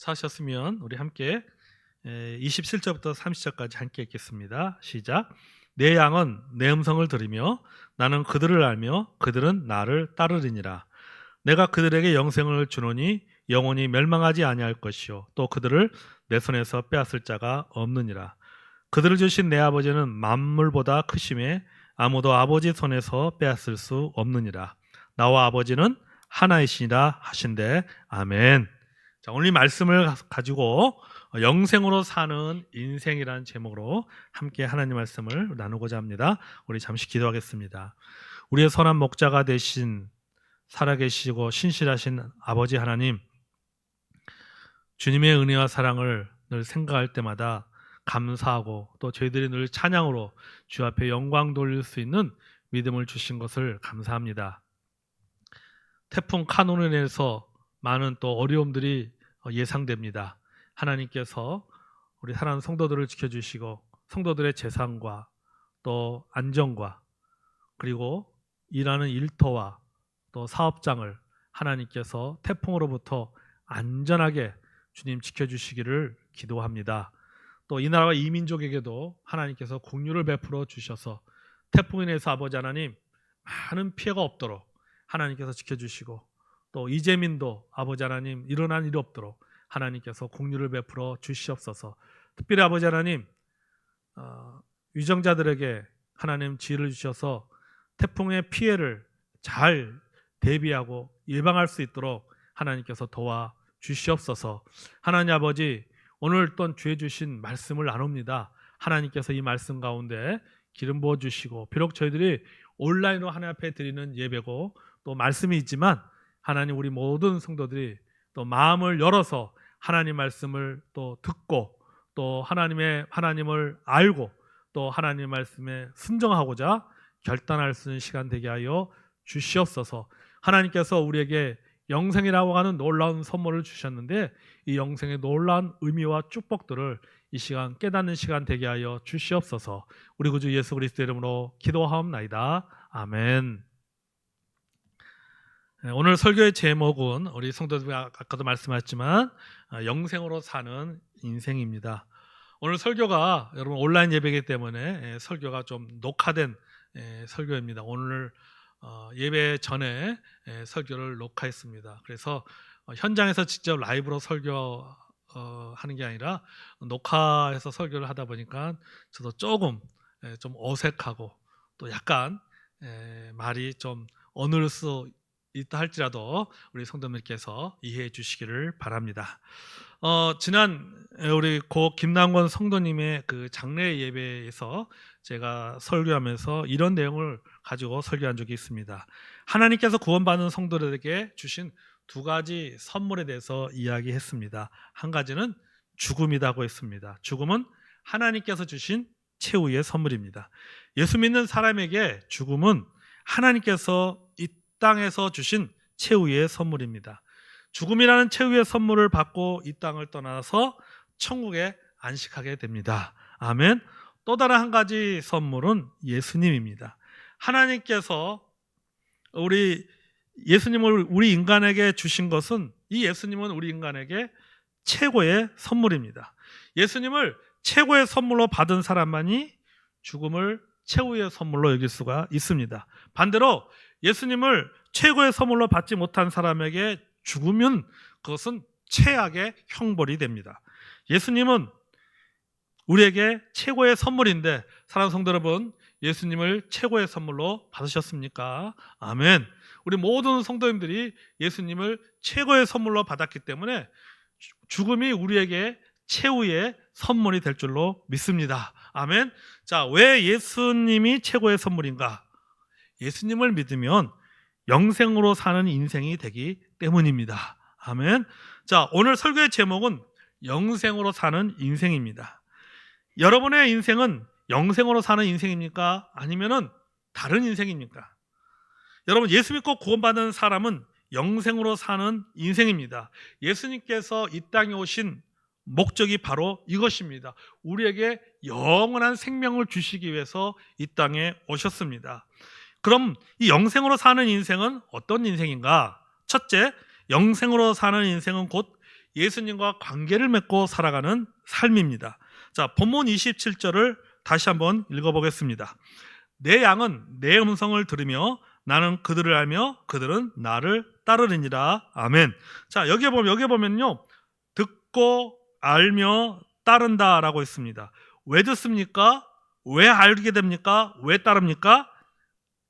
사셨으면 우리 함께 27절부터 30절까지 함께 읽겠습니다. 시작. 내 양은 내 음성을 들으며 나는 그들을 알며 그들은 나를 따르리니라. 내가 그들에게 영생을 주노니 영원히 멸망하지 아니할 것이요 또 그들을 내 손에서 빼앗을 자가 없느니라. 그들을 주신 내 아버지는 만물보다 크심에 아무도 아버지 손에서 빼앗을 수 없느니라. 나와 아버지는 하나이시니라 하신대 아멘. 자, 오늘 이 말씀을 가- 가지고 영생으로 사는 인생이라는 제목으로 함께 하나님 말씀을 나누고자 합니다. 우리 잠시 기도하겠습니다. 우리의 선한 목자가 되신 살아계시고 신실하신 아버지 하나님, 주님의 은혜와 사랑을 늘 생각할 때마다 감사하고 또 저희들이 늘 찬양으로 주 앞에 영광 돌릴 수 있는 믿음을 주신 것을 감사합니다. 태풍 인해서 많은 또 어려움들이 어, 예상됩니다. 하나님께서 우리 사랑하는 성도들을 지켜주시고 성도들의 재산과 또 안정과 그리고 일하는 일터와 또 사업장을 하나님께서 태풍으로부터 안전하게 주님 지켜주시기를 기도합니다. 또 이 나라와 이 민족에게도 하나님께서 공유를 베풀어 주셔서 태풍 인해서 아버지 하나님 많은 피해가 없도록 하나님께서 지켜주시고 또 이재민도 아버지 하나님 일어난 일이 없도록 하나님께서 공유를 베풀어 주시옵소서. 특별히 아버지 하나님 어, 위정자들에게 하나님 지혜를 주셔서 태풍의 피해를 잘 대비하고 예방할 수 있도록 하나님께서 도와 주시옵소서. 하나님 아버지 오늘 또 주해 주신 말씀을 나눕니다. 하나님께서 이 말씀 가운데 기름 부어 주시고 비록 저희들이 온라인으로 하나님 앞에 드리는 예배고 또 말씀이 있지만 하나님 우리 모든 성도들이 또 마음을 열어서 하나님 말씀을 또 듣고 또 하나님의 하나님을 알고 또 하나님 말씀에 순종하고자 결단할 수 있는 시간 되게 하여 주시옵소서. 하나님께서 우리에게 영생이라고 하는 놀라운 선물을 주셨는데 이 영생의 놀라운 의미와 축복들을 이 시간 깨닫는 시간 되게 하여 주시옵소서. 우리 구주 예수 그리스도 이름으로 기도하옵나이다. 아멘. 네, 오늘 설교의 제목은 우리 성도들 아까도 말씀하셨지만 아, 영생으로 사는 인생입니다. 오늘 설교가 여러분 온라인 예배이기 때문에 예, 설교가 좀 녹화된 예, 설교입니다. 오늘 어, 예배 전에 예, 설교를 녹화했습니다. 그래서 어, 현장에서 직접 라이브로 설교 어, 하는 게 아니라 녹화해서 설교를 하다 보니까 저도 조금 예, 좀 어색하고 또 약간 예, 말이 좀 어눌 수 있다 할지라도 우리 성도님께서 이해해 주시기를 바랍니다. 어, 지난 우리 고 김남권 성도님의 그 장례 예배에서 제가 설교하면서 이런 내용을 가지고 설교한 적이 있습니다. 하나님께서 구원받는 성도들에게 주신 두 가지 선물에 대해서 이야기했습니다. 한 가지는 죽음이라고 했습니다. 죽음은 하나님께서 주신 최후의 선물입니다. 예수 믿는 사람에게 죽음은 하나님께서 이 땅에서 주신 최후의 선물입니다. 죽음이라는 최후의 선물을 받고 이 땅을 떠나서 천국에 안식하게 됩니다. 아멘. 또 다른 한 가지 선물은 예수님입니다. 하나님께서 우리 예수님을 우리 인간에게 주신 것은 이 예수님은 우리 인간에게 최고의 선물입니다. 예수님을 최고의 선물로 받은 사람만이 죽음을 최후의 선물로 여길 수가 있습니다. 반대로 예수님을 최고의 선물로 받지 못한 사람에게 죽으면 그것은 최악의 형벌이 됩니다. 예수님은 우리에게 최고의 선물인데 사랑하는 성도 여러분 예수님을 최고의 선물로 받으셨습니까? 아멘. 우리 모든 성도님들이 예수님을 최고의 선물로 받았기 때문에 죽음이 우리에게 최후의 선물이 될 줄로 믿습니다. 아멘. 자, 왜 예수님이 최고의 선물인가? 예수님을 믿으면 영생으로 사는 인생이 되기 때문입니다. 아멘. 자, 오늘 설교의 제목은 영생으로 사는 인생입니다. 여러분의 인생은 영생으로 사는 인생입니까? 아니면은 다른 인생입니까? 여러분 예수 믿고 구원받은 사람은 영생으로 사는 인생입니다. 예수님께서 이 땅에 오신 목적이 바로 이것입니다. 우리에게 영원한 생명을 주시기 위해서 이 땅에 오셨습니다. 그럼 이 영생으로 사는 인생은 어떤 인생인가? 첫째, 영생으로 사는 인생은 곧 예수님과 관계를 맺고 살아가는 삶입니다. 자, 본문 27절을 다시 한번 읽어보겠습니다. 내 양은 내 음성을 들으며 나는 그들을 알며 그들은 나를 따르느니라. 아멘. 자, 여기에 보면 여기에 보면요. 듣고 알며 따른다라고 있습니다. 왜 듣습니까? 왜 알게 됩니까? 왜 따릅니까?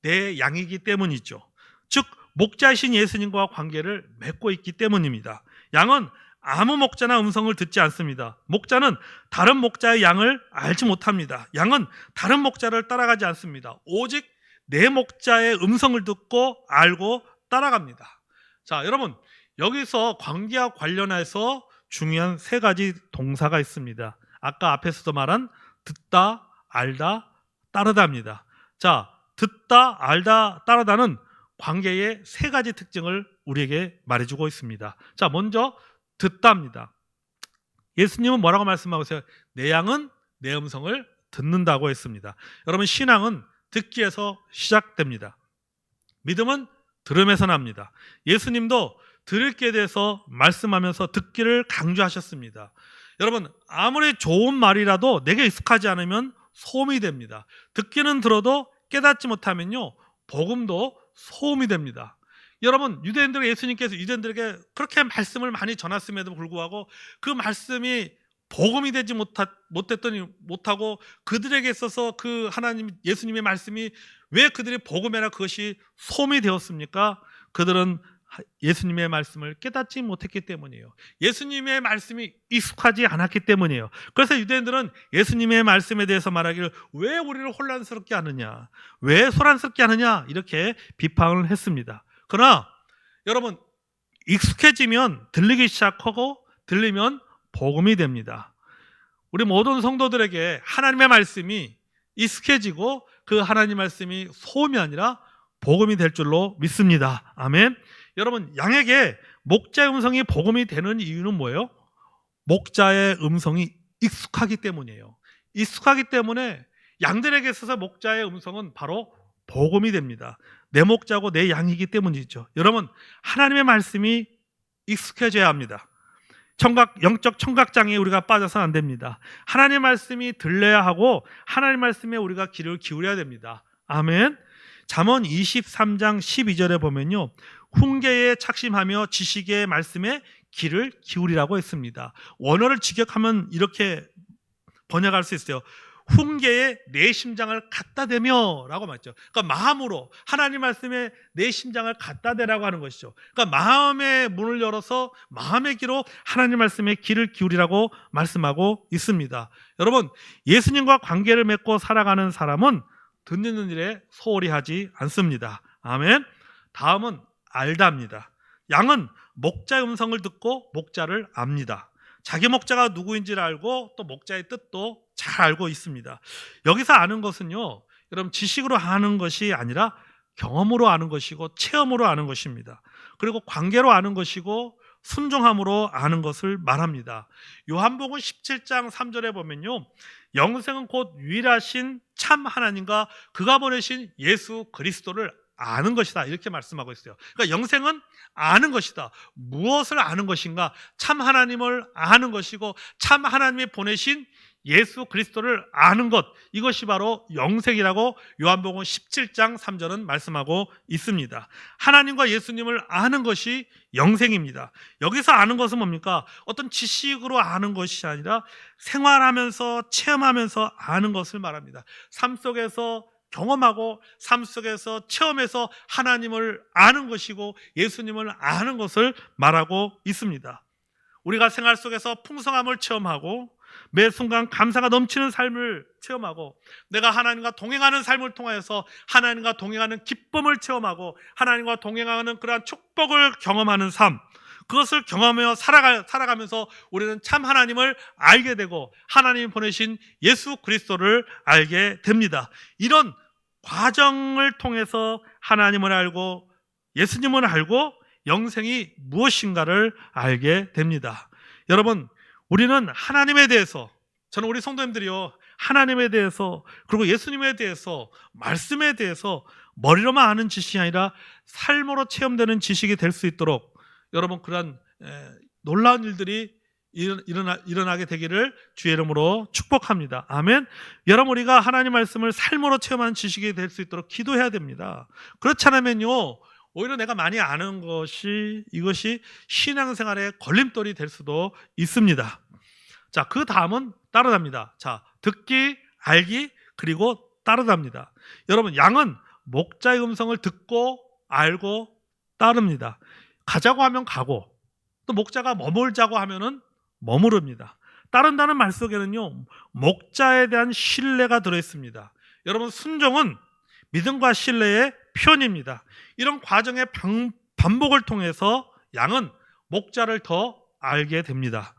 내 양이기 때문이죠. 즉 목자이신 예수님과 관계를 맺고 있기 때문입니다. 양은 아무 목자나 음성을 듣지 않습니다. 목자는 다른 목자의 양을 알지 못합니다. 양은 다른 목자를 따라가지 않습니다. 오직 내 목자의 음성을 듣고 알고 따라갑니다. 자, 여러분, 여기서 관계와 관련해서 중요한 세 가지 동사가 있습니다. 아까 앞에서도 말한 듣다, 알다, 따르다입니다. 자, 듣다, 알다, 따르다는 관계의 세 가지 특징을 우리에게 말해주고 있습니다. 자, 먼저 듣다입니다. 예수님은 뭐라고 말씀하고 있어요? 내 양은 내 음성을 듣는다고 했습니다. 여러분, 신앙은 듣기에서 시작됩니다. 믿음은 들음에서 납니다. 예수님도 들을 게 대해서 말씀하면서 듣기를 강조하셨습니다. 여러분, 아무리 좋은 말이라도 내게 익숙하지 않으면 소음이 됩니다. 듣기는 들어도 깨닫지 못하면요, 복음도 소음이 됩니다. 여러분, 유대인들 예수님께서 유대인들에게 그렇게 말씀을 많이 전했음에도 불구하고 그 말씀이 복음이 되지 못하, 못했더니 못하고 그들에게 있어서 그 하나님 예수님의 말씀이 왜 그들이 복음이나 그것이 소음이 되었습니까? 그들은 예수님의 말씀을 깨닫지 못했기 때문이에요. 예수님의 말씀이 익숙하지 않았기 때문이에요. 그래서 유대인들은 예수님의 말씀에 대해서 말하기를 왜 우리를 혼란스럽게 하느냐, 왜 소란스럽게 하느냐 이렇게 비판을 했습니다. 그러나 여러분 익숙해지면 들리기 시작하고 들리면 복음이 됩니다. 우리 모든 성도들에게 하나님의 말씀이 익숙해지고 그 하나님 말씀이 소음이 아니라 복음이 될 줄로 믿습니다. 아멘. 여러분 양에게 목자의 음성이 복음이 되는 이유는 뭐예요? 목자의 음성이 익숙하기 때문이에요. 익숙하기 때문에 양들에게 있어서 목자의 음성은 바로 복음이 됩니다. 내 목자고 내 양이기 때문이죠. 여러분 하나님의 말씀이 익숙해져야 합니다. 청각 영적 청각 장애 우리가 빠져서 안 됩니다. 하나님의 말씀이 들려야 하고 하나님 말씀에 우리가 귀를 기울여야 됩니다. 아멘. 잠언 23장 12절에 보면요. 훈계에 착심하며 지식의 말씀에 귀를 기울이라고 했습니다. 원어를 직역하면 이렇게 번역할 수 있어요. 훈계에 내 심장을 갖다 대며라고 말죠. 그러니까 마음으로 하나님 말씀에 내 심장을 갖다 대라고 하는 것이죠. 그러니까 마음의 문을 열어서 마음의 귀로 하나님 말씀에 귀를 기울이라고 말씀하고 있습니다. 여러분, 예수님과 관계를 맺고 살아가는 사람은 듣는 일에 소홀히 하지 않습니다. 아멘. 다음은 알다입니다. 양은 목자의 음성을 듣고 목자를 압니다. 자기 목자가 누구인지를 알고 또 목자의 뜻도 잘 알고 있습니다. 여기서 아는 것은요, 여러분 지식으로 아는 것이 아니라 경험으로 아는 것이고 체험으로 아는 것입니다. 그리고 관계로 아는 것이고 순종함으로 아는 것을 말합니다. 요한복음 17장 3절에 보면요. 영생은 곧 유일하신 참 하나님과 그가 보내신 예수 그리스도를 아는 것이다. 이렇게 말씀하고 있어요. 그러니까 영생은 아는 것이다. 무엇을 아는 것인가? 참 하나님을 아는 것이고 참 하나님이 보내신 예수 그리스도를 아는 것 이것이 바로 영생이라고 요한복음 17장 3절은 말씀하고 있습니다. 하나님과 예수님을 아는 것이 영생입니다. 여기서 아는 것은 뭡니까? 어떤 지식으로 아는 것이 아니라 생활하면서 체험하면서 아는 것을 말합니다. 삶 속에서 경험하고 삶 속에서 체험해서 하나님을 아는 것이고 예수님을 아는 것을 말하고 있습니다. 우리가 생활 속에서 풍성함을 체험하고 매 순간 감사가 넘치는 삶을 체험하고 내가 하나님과 동행하는 삶을 통해서 하나님과 동행하는 기쁨을 체험하고 하나님과 동행하는 그러한 축복을 경험하는 삶 그것을 경험하며 살아가, 살아가면서 우리는 참 하나님을 알게 되고 하나님이 보내신 예수 그리스도를 알게 됩니다. 이런 과정을 통해서 하나님을 알고 예수님을 알고 영생이 무엇인가를 알게 됩니다. 여러분, 우리는 하나님에 대해서 저는 우리 성도님들이요. 하나님에 대해서 그리고 예수님에 대해서 말씀에 대해서 머리로만 아는 지식이 아니라 삶으로 체험되는 지식이 될 수 있도록 여러분 그러한 놀라운 일들이 일어- 일어나, 일어나게 되기를 주의 이름으로 축복합니다. 아멘. 여러분 우리가 하나님 말씀을 삶으로 체험하는 지식이 될 수 있도록 기도해야 됩니다. 그렇지 않으면요. 오히려 내가 많이 아는 것이 이것이 신앙생활의 걸림돌이 될 수도 있습니다. 자, 그 다음은 따르답니다. 자, 듣기, 알기, 그리고 따르답니다. 여러분, 양은 목자의 음성을 듣고 알고 따릅니다. 가자고 하면 가고, 또 목자가 머물자고 하면은 머무릅니다. 따른다는 말 속에는요, 목자에 대한 신뢰가 들어있습니다. 여러분, 순종은 믿음과 신뢰의 표현입니다. 이런 과정의 방- 반복을 통해서 양은 목자를 더 알게 됩니다.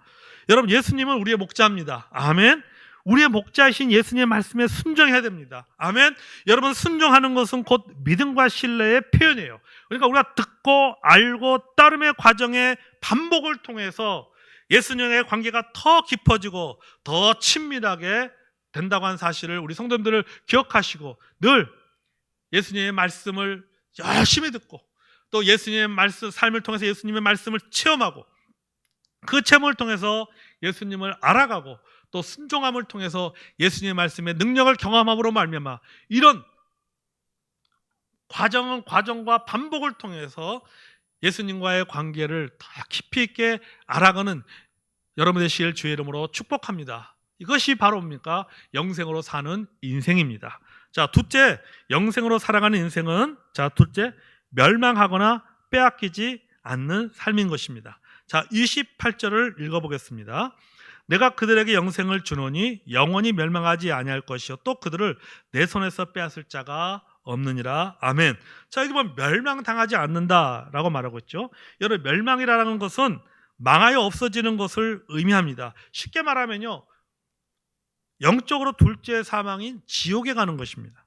여러분, 예수님은 우리의 목자입니다. 아멘. 우리의 목자이신 예수님의 말씀에 순종해야 됩니다. 아멘. 여러분, 순종하는 것은 곧 믿음과 신뢰의 표현이에요. 그러니까 우리가 듣고 알고 따름의 과정의 반복을 통해서 예수님의 관계가 더 깊어지고 더 친밀하게 된다고 하는 사실을 우리 성도님들을 기억하시고 늘 예수님의 말씀을 열심히 듣고 또 예수님의 말씀 삶을 통해서 예수님의 말씀을 체험하고 그 체험을 통해서 예수님을 알아가고 또 순종함을 통해서 예수님의 말씀의 능력을 경험함으로 말미암아 이런 과정은 과정과 반복을 통해서 예수님과의 관계를 더 깊이 있게 알아가는 여러분 되시길 주의 이름으로 축복합니다. 이것이 바로 뭡니까? 영생으로 사는 인생입니다. 자, 둘째, 영생으로 살아가는 인생은 자, 둘째, 멸망하거나 빼앗기지 않는 삶인 것입니다. 자, 28절을 읽어보겠습니다. 내가 그들에게 영생을 주노니 영원히 멸망하지 아니할 것이요 또 그들을 내 손에서 빼앗을 자가 없느니라. 아멘. 자, 여기 보면 멸망당하지 않는다라고 말하고 있죠. 여러분 멸망이라는 것은 망하여 없어지는 것을 의미합니다. 쉽게 말하면요. 영적으로 둘째 사망인 지옥에 가는 것입니다.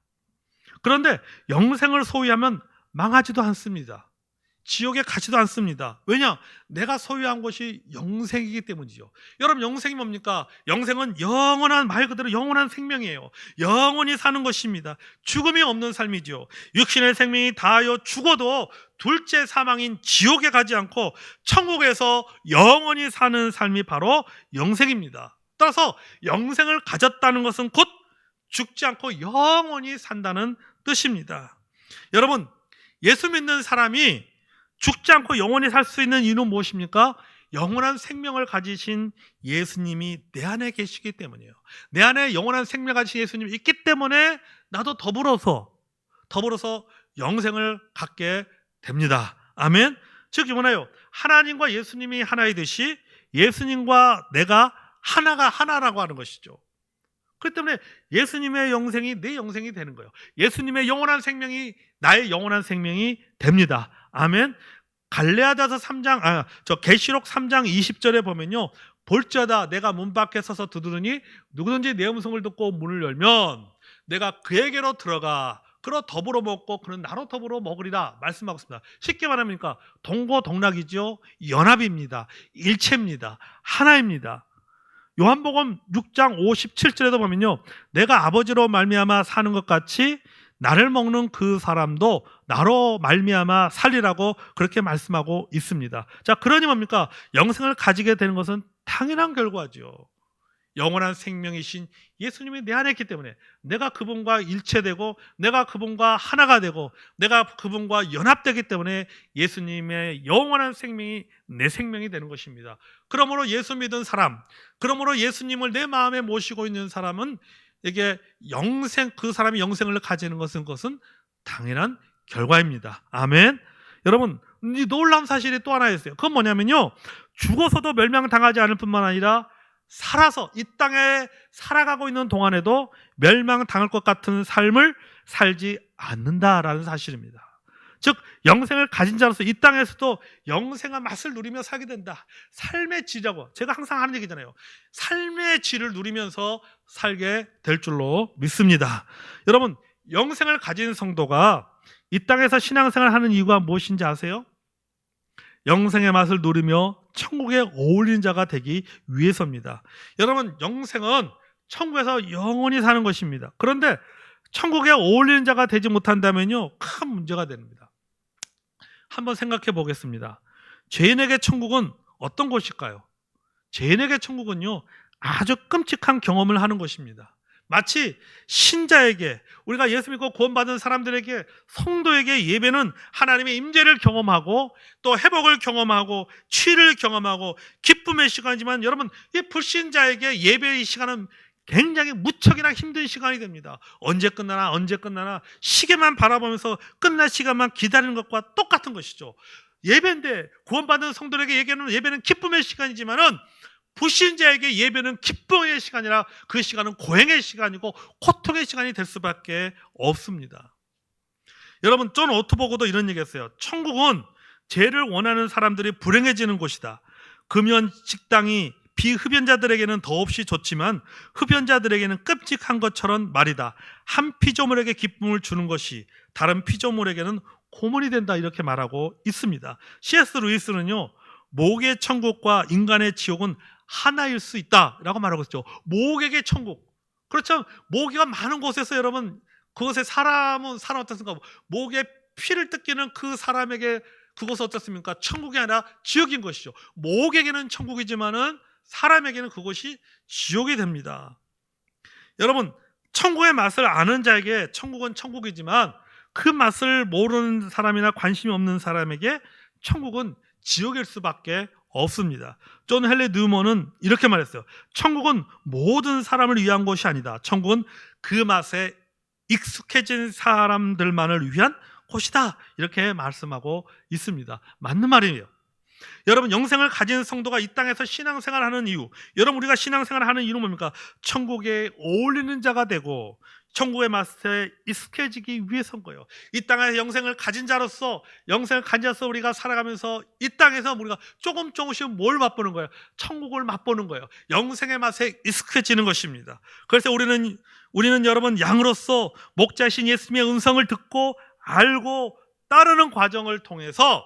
그런데 영생을 소유하면 망하지도 않습니다. 지옥에 가지도 않습니다. 왜냐? 내가 소유한 것이 영생이기 때문이죠. 여러분, 영생이 뭡니까? 영생은 영원한, 말 그대로 영원한 생명이에요. 영원히 사는 것입니다. 죽음이 없는 삶이죠. 육신의 생명이 다하여 죽어도 둘째 사망인 지옥에 가지 않고 천국에서 영원히 사는 삶이 바로 영생입니다. 따라서 영생을 가졌다는 것은 곧 죽지 않고 영원히 산다는 뜻입니다. 여러분, 예수 믿는 사람이 죽지 않고 영원히 살 수 있는 이유는 무엇입니까? 영원한 생명을 가지신 예수님이 내 안에 계시기 때문이에요. 내 안에 영원한 생명 가지신 예수님이 있기 때문에 나도 더불어서 더불어서 영생을 갖게 됩니다. 아멘. 즉 뭐나요? 하나님과 예수님이 하나이듯이 예수님과 내가 하나가 하나라고 하는 것이죠. 그렇기 때문에 예수님의 영생이 내 영생이 되는 거예요. 예수님의 영원한 생명이 나의 영원한 생명이 됩니다. 아멘. 갈레아다서 3장 아 저 계시록 3장 20절에 보면요. 볼자다 내가 문 밖에 서서 두드리니 누구든지 내 음성을 듣고 문을 열면 내가 그에게로 들어가 그러 더불어 먹고 그는 나로 더불어 먹으리라 말씀하고 있습니다. 쉽게 말하니까 동고동락이죠. 연합입니다. 일체입니다. 하나입니다. 요한복음 6장 57절에도 보면요. 내가 아버지로 말미암아 사는 것 같이 나를 먹는 그 사람도 나로 말미암아 살리라고 그렇게 말씀하고 있습니다. 자, 그러니 뭡니까? 영생을 가지게 되는 것은 당연한 결과죠. 영원한 생명이신 예수님이 내 안에 있기 때문에 내가 그분과 일체되고 내가 그분과 하나가 되고 내가 그분과 연합되기 때문에 예수님의 영원한 생명이 내 생명이 되는 것입니다. 그러므로 예수 믿은 사람, 그러므로 예수님을 내 마음에 모시고 있는 사람은 이게 영생 그 사람이 영생을 가지는 것은 것은 당연한 결과입니다. 아멘. 여러분, 이 놀라운 사실이 또 하나 있어요. 그건 뭐냐면요. 죽어서도 멸망 당하지 않을 뿐만 아니라 살아서 이 땅에 살아가고 있는 동안에도 멸망 당할 것 같은 삶을 살지 않는다라는 사실입니다. 즉 영생을 가진 자로서 이 땅에서도 영생의 맛을 누리며 살게 된다. 삶의 질이라고 제가 항상 하는 얘기잖아요. 삶의 질을 누리면서 살게 될 줄로 믿습니다. 여러분 영생을 가진 성도가 이 땅에서 신앙생활을 하는 이유가 무엇인지 아세요? 영생의 맛을 누리며 천국에 어울리는 자가 되기 위해서입니다. 여러분, 영생은 천국에서 영원히 사는 것입니다. 그런데 천국에 어울리는 자가 되지 못한다면요, 큰 문제가 됩니다. 한번 생각해 보겠습니다. 죄인에게 천국은 어떤 곳일까요? 죄인에게 천국은요 아주 끔찍한 경험을 하는 것입니다. 마치 신자에게 우리가 예수 믿고 구원받은 사람들에게 성도에게 예배는 하나님의 임재를 경험하고 또 회복을 경험하고 취를 경험하고 기쁨의 시간이지만 여러분 이 불신자에게 예배의 시간은 굉장히 무척이나 힘든 시간이 됩니다. 언제 끝나나 언제 끝나나 시계만 바라보면서 끝날 시간만 기다리는 것과 똑같은 것이죠. 예배인데 구원받은 성도에게 예배는 예배는 기쁨의 시간이지만은 불신자에게 예배는 기쁨의 시간이라 그 시간은 고행의 시간이고 고통의 시간이 될 수밖에 없습니다. 여러분 존 오토보고도 이런 얘기했어요. 천국은 죄를 원하는 사람들이 불행해지는 곳이다. 금연 식당이 비흡연자들에게는 더없이 좋지만 흡연자들에게는 끔찍한 것처럼 말이다. 한 피조물에게 기쁨을 주는 것이 다른 피조물에게는 고문이 된다 이렇게 말하고 있습니다. C.S. 루이스는요. 목의 천국과 인간의 지옥은 하나일 수 있다라고 말하고 있죠. 목에게 천국. 그렇죠. 모기가 많은 곳에서 여러분 그곳에 사람은 사람 어떻습니까? 목에 피를 뜯기는 그 사람에게 그것은 어떻습니까? 천국이 아니라 지옥인 것이죠. 목에게는 천국이지만은 사람에게는 그것이 지옥이 됩니다. 여러분, 천국의 맛을 아는 자에게 천국은 천국이지만 그 맛을 모르는 사람이나 관심이 없는 사람에게 천국은 지옥일 수밖에 없습니다. 존 헬리 뉴먼은 이렇게 말했어요. 천국은 모든 사람을 위한 것이 아니다. 천국은 그 맛에 익숙해진 사람들만을 위한 곳이다. 이렇게 말씀하고 있습니다. 맞는 말이에요. 여러분 영생을 가진 성도가 이 땅에서 신앙생활을 하는 이유 여러분 우리가 신앙생활을 하는 이유는 뭡니까? 천국에 어울리는 자가 되고 천국의 맛에 익숙해지기 위해서인 거예요. 이 땅에 영생을 가진 자로서 영생을 가진 자로서 우리가 살아가면서 이 땅에서 우리가 조금 조금씩 뭘 맛보는 거예요? 천국을 맛보는 거예요. 영생의 맛에 익숙해지는 것입니다. 그래서 우리는 우리는 여러분 양으로서 목자신 예수님의 음성을 듣고 알고 따르는 과정을 통해서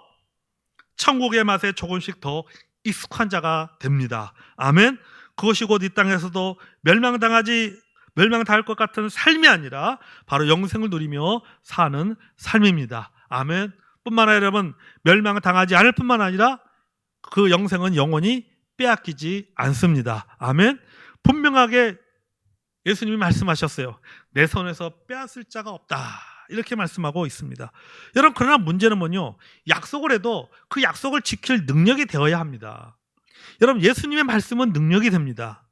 천국의 맛에 조금씩 더 익숙한 자가 됩니다. 아멘. 그것이 곧 이 땅에서도 멸망당하지 멸망당할 것 같은 삶이 아니라 바로 영생을 누리며 사는 삶입니다. 아멘. 뿐만 아니라 여러분 멸망당하지 않을 뿐만 아니라 그 영생은 영원히 빼앗기지 않습니다. 아멘. 분명하게 예수님이 말씀하셨어요. 내 손에서 빼앗을 자가 없다. 이렇게 말씀하고 있습니다. 여러분 그러나 문제는 뭐요? 약속을 해도 그 약속을 지킬 능력이 되어야 합니다. 여러분 예수님의 말씀은 능력이 됩니다.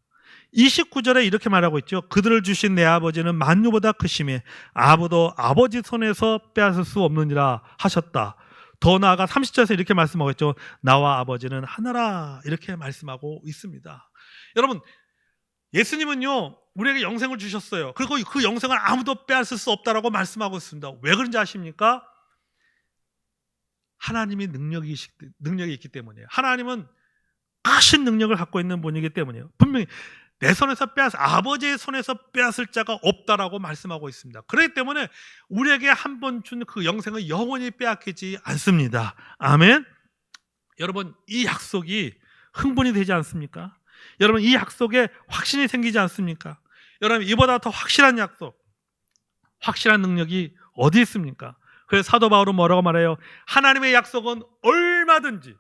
29절에 이렇게 말하고 있죠. 그들을 주신 내 아버지는 만유보다 크심에 아무도 아버지 손에서 빼앗을 수 없느니라 하셨다. 더 나아가 30절에서 이렇게 말씀하고 있죠. 나와 아버지는 하나라 이렇게 말씀하고 있습니다. 여러분 예수님은요 우리에게 영생을 주셨어요. 그리고 그 영생을 아무도 빼앗을 수 없다라고 말씀하고 있습니다. 왜 그런지 아십니까? 하나님이 능력이 능력이 있기 때문이에요. 하나님은 크신 능력을 갖고 있는 분이기 때문이에요. 분명히 내 손에서 빼앗 아버지의 손에서 빼앗을 자가 없다라고 말씀하고 있습니다. 그렇기 때문에 우리에게 한 번 준 그 영생은 영원히 빼앗기지 않습니다. 아멘. 여러분 이 약속이 흥분이 되지 않습니까? 여러분 이 약속에 확신이 생기지 않습니까? 여러분 이보다 더 확실한 약속, 확실한 능력이 어디 있습니까? 그래서 사도 바울은 뭐라고 말해요? 하나님의 약속은 얼마든지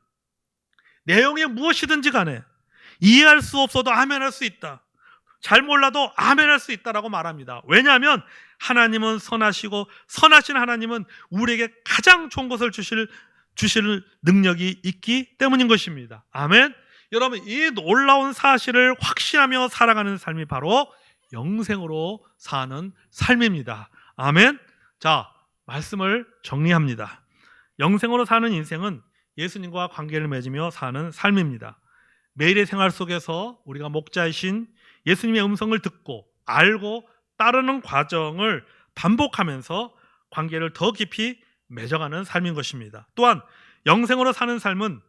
내용이 무엇이든지 간에 이해할 수 없어도 아멘할 수 있다. 잘 몰라도 아멘할 수 있다라고 말합니다. 왜냐하면 하나님은 선하시고 선하신 하나님은 우리에게 가장 좋은 것을 주실 주실 능력이 있기 때문인 것입니다. 아멘. 여러분 이 놀라운 사실을 확신하며 살아가는 삶이 바로 영생으로 사는 삶입니다. 아멘. 자, 말씀을 정리합니다. 영생으로 사는 인생은 예수님과 관계를 맺으며 사는 삶입니다. 매일의 생활 속에서 우리가 목자이신 예수님의 음성을 듣고 알고 따르는 과정을 반복하면서 관계를 더 깊이 맺어가는 삶인 것입니다. 또한 영생으로 사는 삶은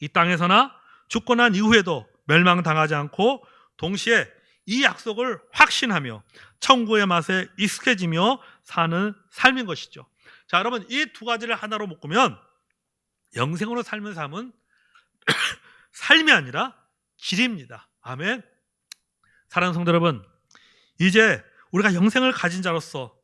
이 땅에서나 죽고 난 이후에도 멸망당하지 않고 동시에 이 약속을 확신하며 천국의 맛에 익숙해지며 사는 삶인 것이죠. 자, 여러분 이 두 가지를 하나로 묶으면 영생으로 삶은 삶은 삶이 아니라 길입니다. 아멘. 사랑하는 성도 여러분, 이제 우리가 영생을 가진 자로서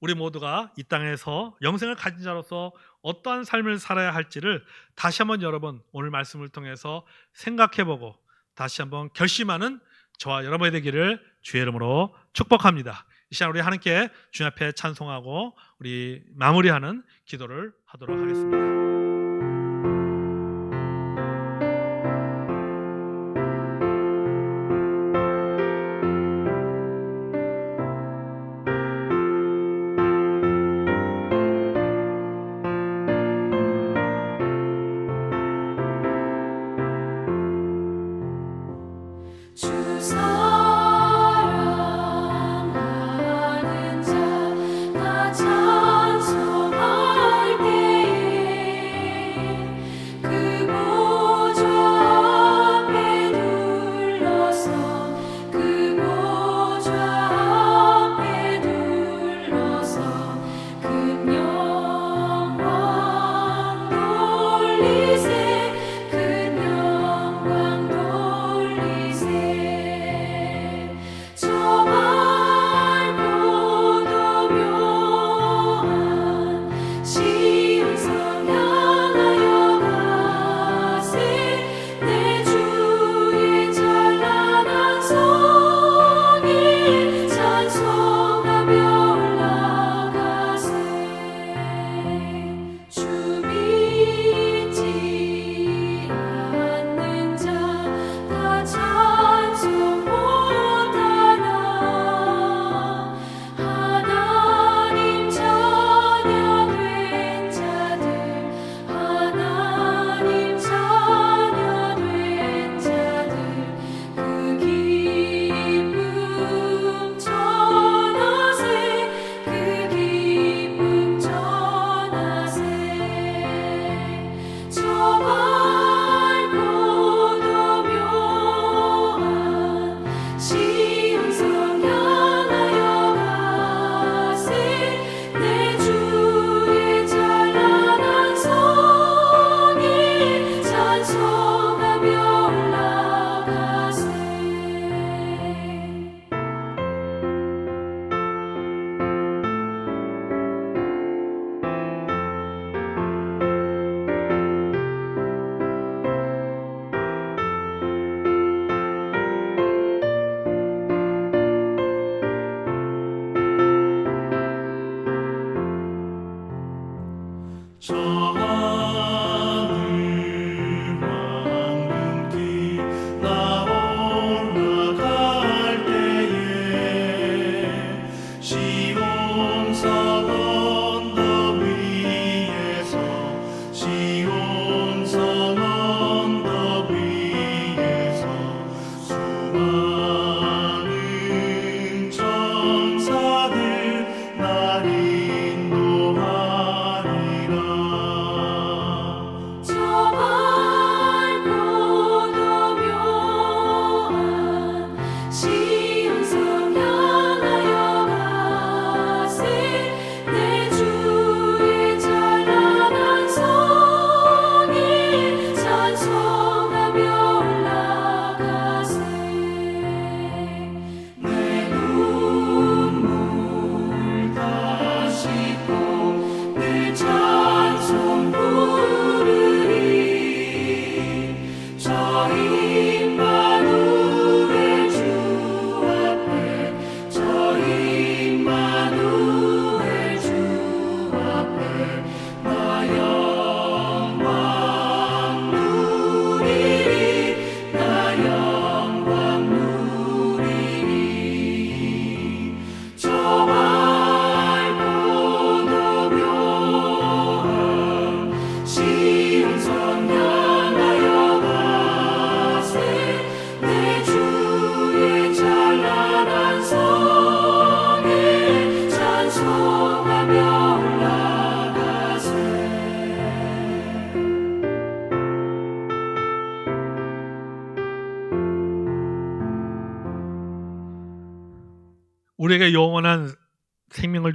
우리 모두가 이 땅에서 영생을 가진 자로서 어떠한 삶을 살아야 할지를 다시 한번 여러분 오늘 말씀을 통해서 생각해보고 다시 한번 결심하는 저와 여러분이 되기를 주의 이름으로 축복합니다. 이 시간 우리 하나님께 주님 앞에 찬송하고 우리 마무리하는 기도를 하도록 하겠습니다.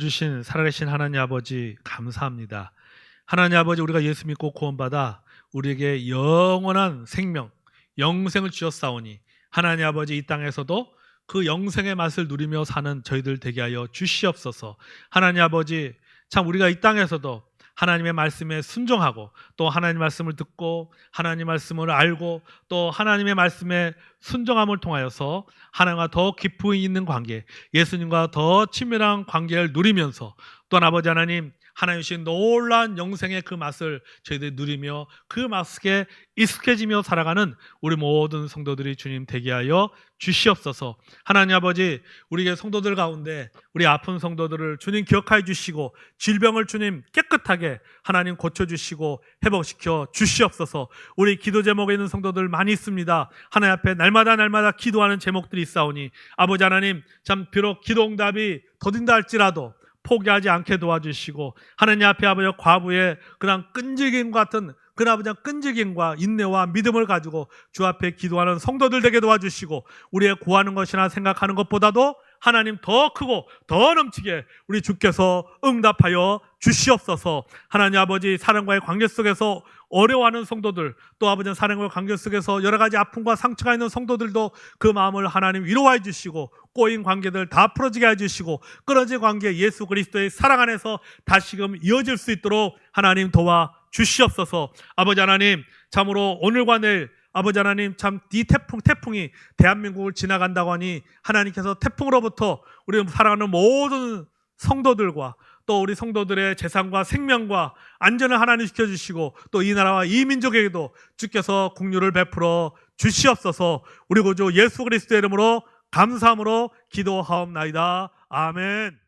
주신 살아계신 하나님 아버지 감사합니다. 하나님 아버지 우리가 예수 믿고 구원받아 우리에게 영원한 생명, 영생을 주셨사오니 하나님 아버지 이 땅에서도 그 영생의 맛을 누리며 사는 저희들 되게 하여 주시옵소서. 하나님 아버지 참 우리가 이 땅에서도 하나님의 말씀에 순종하고 또 하나님 말씀을 듣고 하나님 말씀을 알고 또 하나님의 말씀에 순종함을 통하여서 하나님과 더 깊이 있는 관계, 예수님과 더 친밀한 관계를 누리면서 또한 아버지 하나님 하나님 주신 놀라운 영생의 그 맛을 저희들이 누리며 그 맛에 익숙해지며 살아가는 우리 모든 성도들이 주님 되게 하여 주시옵소서. 하나님 아버지, 우리의 성도들 가운데 우리 아픈 성도들을 주님 기억하여 주시고 질병을 주님 깨끗하게 하나님 고쳐 주시고 회복시켜 주시옵소서. 우리 기도 제목에 있는 성도들 많이 있습니다. 하나님 앞에 날마다 날마다 기도하는 제목들이 있사오니 아버지 하나님 참 비록 기도 응답이 더딘다 할지라도 포기하지 않게 도와주시고 하나님 앞에 아버지 과부의 그런 끈질김 같은 그 아버지 끈질김과 인내와 믿음을 가지고 주 앞에 기도하는 성도들 되게 도와주시고 우리의 구하는 것이나 생각하는 것보다도 하나님 더 크고 더 넘치게 우리 주께서 응답하여 주시옵소서. 하나님 아버지 사랑과의 관계 속에서 어려워하는 성도들 또 아버지 사랑과의 관계 속에서 여러 가지 아픔과 상처가 있는 성도들도 그 마음을 하나님 위로해 주시고 꼬인 관계들 다 풀어지게 해주시고 끊어진 관계 예수 그리스도의 사랑 안에서 다시금 이어질 수 있도록 하나님 도와 주시옵소서. 아버지 하나님 참으로 오늘과 내일 아버지 하나님 참 이 태풍 태풍이 대한민국을 지나간다고 하니 하나님께서 태풍으로부터 우리 사랑하는 모든 성도들과 또 우리 성도들의 재산과 생명과 안전을 하나님 지켜주시고 또 이 나라와 이 민족에게도 주께서 국류를 베풀어 주시옵소서 우리 구주 예수 그리스도의 이름으로 감사함으로 기도하옵나이다 아멘.